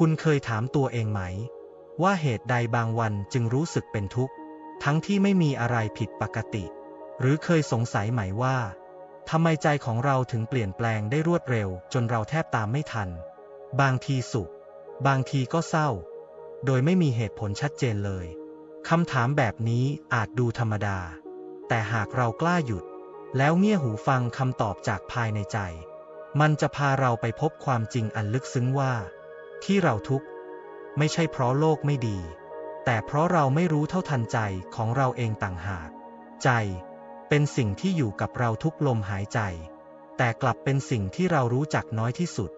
คุณเคยถามตัวเองไหม ว่าเหตุใดบางวันจึงรู้สึกเป็นทุกข์ ทั้งที่ไม่มีอะไรผิดปกติ หรือเคยสงสัยไหมว่าทำไมใจของเราถึงเปลี่ยนแปลงได้รวดเร็ว จนเราแทบตามไม่ทัน บางทีสุข บางทีก็เศร้า โดยไม่มีเหตุผลชัดเจนเลยคำถามแบบนี้อาจดูธรรมดา แต่หากเรากล้าหยุด แล้วเงี่ยหูฟังคำตอบจากภายในใจ มันจะพาเราไปพบความจริงอันลึกซึ้งว่า ที่เราทุกข์ ไม่ใช่เพราะโลกไม่ดี แต่เพราะเราไม่รู้เท่าทันใจของเราเองต่างหาก ใจ เป็นสิ่งที่อยู่กับเราทุกลมหายใจ แต่กลับเป็นสิ่งที่เรารู้จักน้อยที่สุด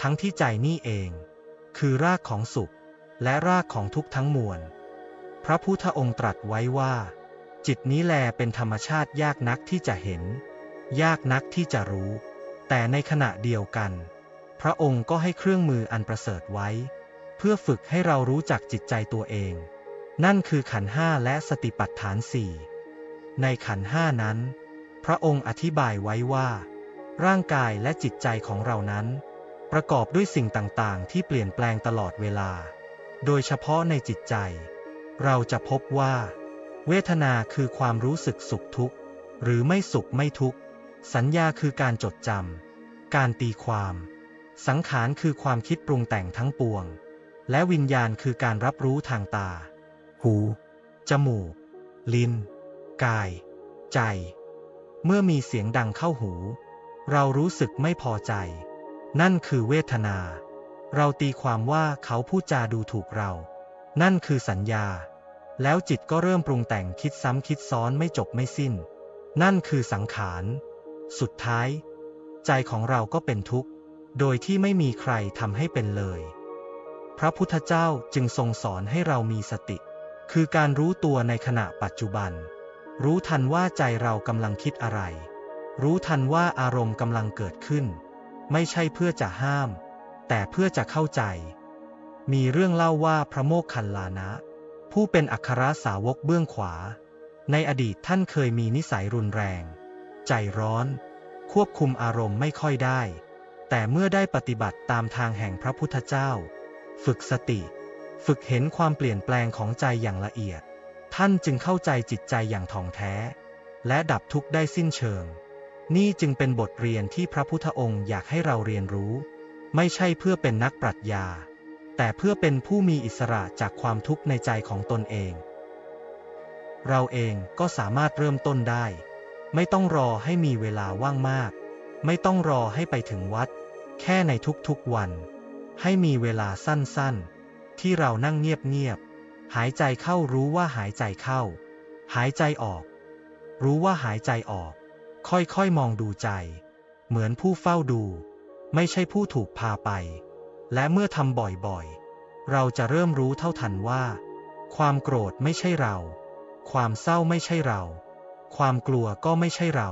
ทั้งที่ใจนี่เอง คือรากของสุข และรากของทุกข์ทั้งมวล พระพุทธองค์ตรัสไว้ว่า จิตนี้แลเป็นธรรมชาติยากนักที่จะเห็น ยากนักที่จะรู้ แต่ในขณะเดียวกัน พระองค์ก็ให้เครื่องมืออันประเสริฐไว้ เพื่อฝึกให้เรารู้จักจิตใจตัวเอง นั่นคือขันห้าและสติปัฏฐานสี่ในขันห้านั้น พระองค์อธิบายไว้ว่า ร่างกายและจิตใจของเรานั้น ประกอบด้วยสิ่งต่างๆ ที่เปลี่ยนแปลงตลอดเวลา โดยเฉพาะในจิตใจ เราจะพบว่า เวทนาคือความรู้สึกสุขทุกข์ หรือไม่สุขไม่ทุกข์ สัญญาคือการจดจำการตีความ สังขารคือความคิดปรุงแต่งทั้งปวง และวิญญาณคือการรับรู้ทางตา หู จมูก ลิ้น กาย ใจ เมื่อมีเสียงดังเข้าหู เรารู้สึกไม่พอใจ นั่นคือเวทนา เราตีความว่าเขาพูดจาดูถูกเรา นั่นคือสัญญา แล้วจิตก็เริ่มปรุงแต่งคิดซ้ำคิดซ้อนไม่จบไม่สิ้น นั่นคือสังขาร สุดท้าย ใจของเราก็เป็นทุกข์ โดยที่ไม่มีใครทำให้เป็นเลย พระพุทธเจ้าจึงทรงสอนให้เรามีสติ คือการรู้ตัวในขณะปัจจุบัน รู้ทันว่าใจเรากำลังคิดอะไร รู้ทันว่าอารมณ์กำลังเกิดขึ้น ไม่ใช่เพื่อจะห้าม แต่เพื่อจะเข้าใจ มีเรื่องเล่าว่าพระโมคคัลลานะ ผู้เป็นอัครสาวกเบื้องขวา ในอดีตท่านเคยมีนิสัยรุนแรง ใจร้อน ควบคุมอารมณ์ไม่ค่อยได้ แต่เมื่อได้ปฏิบัติตามทางแห่งพระพุทธเจ้า ฝึกสติ ฝึกเห็นความเปลี่ยนแปลงของใจอย่างละเอียด ท่านจึงเข้าใจจิตใจอย่างถ่องแท้ และดับทุกข์ได้สิ้นเชิง นี่จึงเป็นบทเรียนที่พระพุทธองค์อยากให้เราเรียนรู้ ไม่ใช่เพื่อเป็นนักปรัชญา แต่เพื่อเป็นผู้มีอิสระจากความทุกข์ในใจของตนเอง เราเองก็สามารถเริ่มต้นได้ ไม่ต้องรอให้มีเวลาว่างมาก ไม่ต้องรอให้ไปถึงวัด แค่ในทุกๆวัน ให้มีเวลาสั้นๆ ที่เรานั่งเงียบๆ หายใจเข้ารู้ว่าหายใจเข้า หายใจออก รู้ว่าหายใจออก ค่อยๆ มองดูใจ เหมือนผู้เฝ้าดู ไม่ใช่ผู้ถูกพาไป และเมื่อทำบ่อยๆ เราจะเริ่มรู้เท่าทันว่า ความโกรธไม่ใช่เรา ความเศร้าไม่ใช่เรา ความกลัวก็ไม่ใช่เรา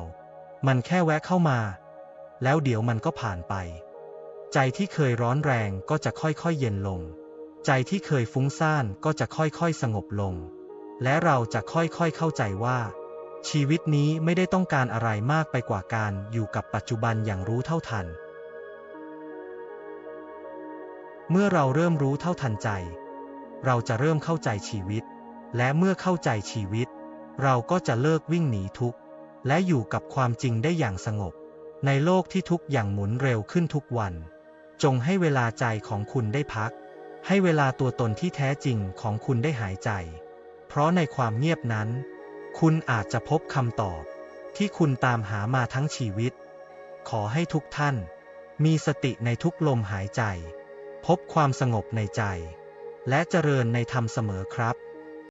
มันแค่แวะเข้ามา แล้วเดี๋ยวมันก็ผ่านไป ใจที่เคยร้อนแรงก็จะค่อยๆเย็นลง ใจที่เคยฟุ้งซ่านก็จะค่อยๆสงบลง และเราจะค่อยๆเข้าใจว่า ชีวิตนี้ไม่ได้ต้องการอะไรมากไปกว่าการอยู่กับปัจจุบันอย่างรู้เท่าทัน เมื่อเราเริ่มรู้เท่าทันใจ เราจะเริ่มเข้าใจชีวิต และเมื่อเข้าใจชีวิต เราก็จะเลิกวิ่งหนีทุกข์ และอยู่กับความจริงได้อย่างสงบในโลกที่ทุกอย่างหมุนเร็วขึ้นทุกวัน จงให้เวลาใจของคุณได้พัก ให้เวลาตัวตนที่แท้จริงของคุณได้หายใจ เพราะในความเงียบนั้น คุณอาจจะพบคำตอบ ที่คุณตามหามาทั้งชีวิต ขอให้ทุกท่าน มีสติในทุกลมหายใจ พบความสงบในใจ และเจริญในธรรมเสมอครับ